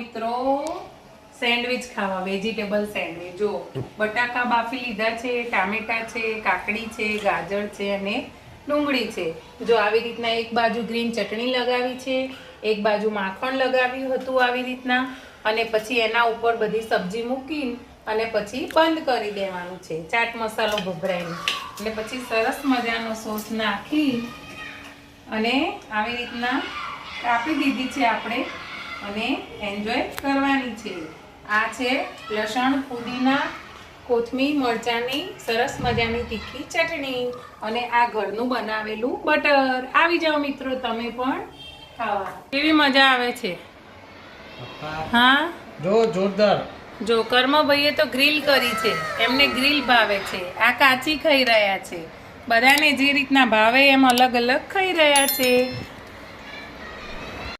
મિત્રો, સેન્ડવિચ ખાવા, vegetable sandwich. જો બટાકા બાફી લીધા છે, ટામેટા છે, કાકડી છે, ગાજર છે અને ડુંગળી છે. જો આવી રીતના એક બાજુ ગ્રીન ચટણી લગાવી છે, એક બાજુ માખણ લગાવ્યું હતું આવી રીતના, અને પછી એના ઉપર બધી સબ્જી મૂકી અને પછી બંધ કરી દેવાનું છે. ચાટ મસાલો ભભરાઈને. અને પછી સરસ મજાનો સોસ નાખી અને આવી રીતના કાપી દીધી છે આપણે. અને એન્જોય કરવાની છે. આ છે લસણ પુદીના કોથમીર મરચાંની સરસ મજાની તીખી ચટણી અને આ ઘરનું બનાવેલું બટર. આવી જાઓ મિત્રો તમે પણ ખાવા. કેવી મજા આવે છે? હા? જો જોરદાર. જો કર્મભાઈએ તો ગ્રીલ કરી છે. એમને ગ્રીલ ભાવે છે. આ કાચી ખાઈ રહ્યા છે. બધાને જે રીતના ભાવે એમ અલગ અલગ ખાઈ રહ્યા છે.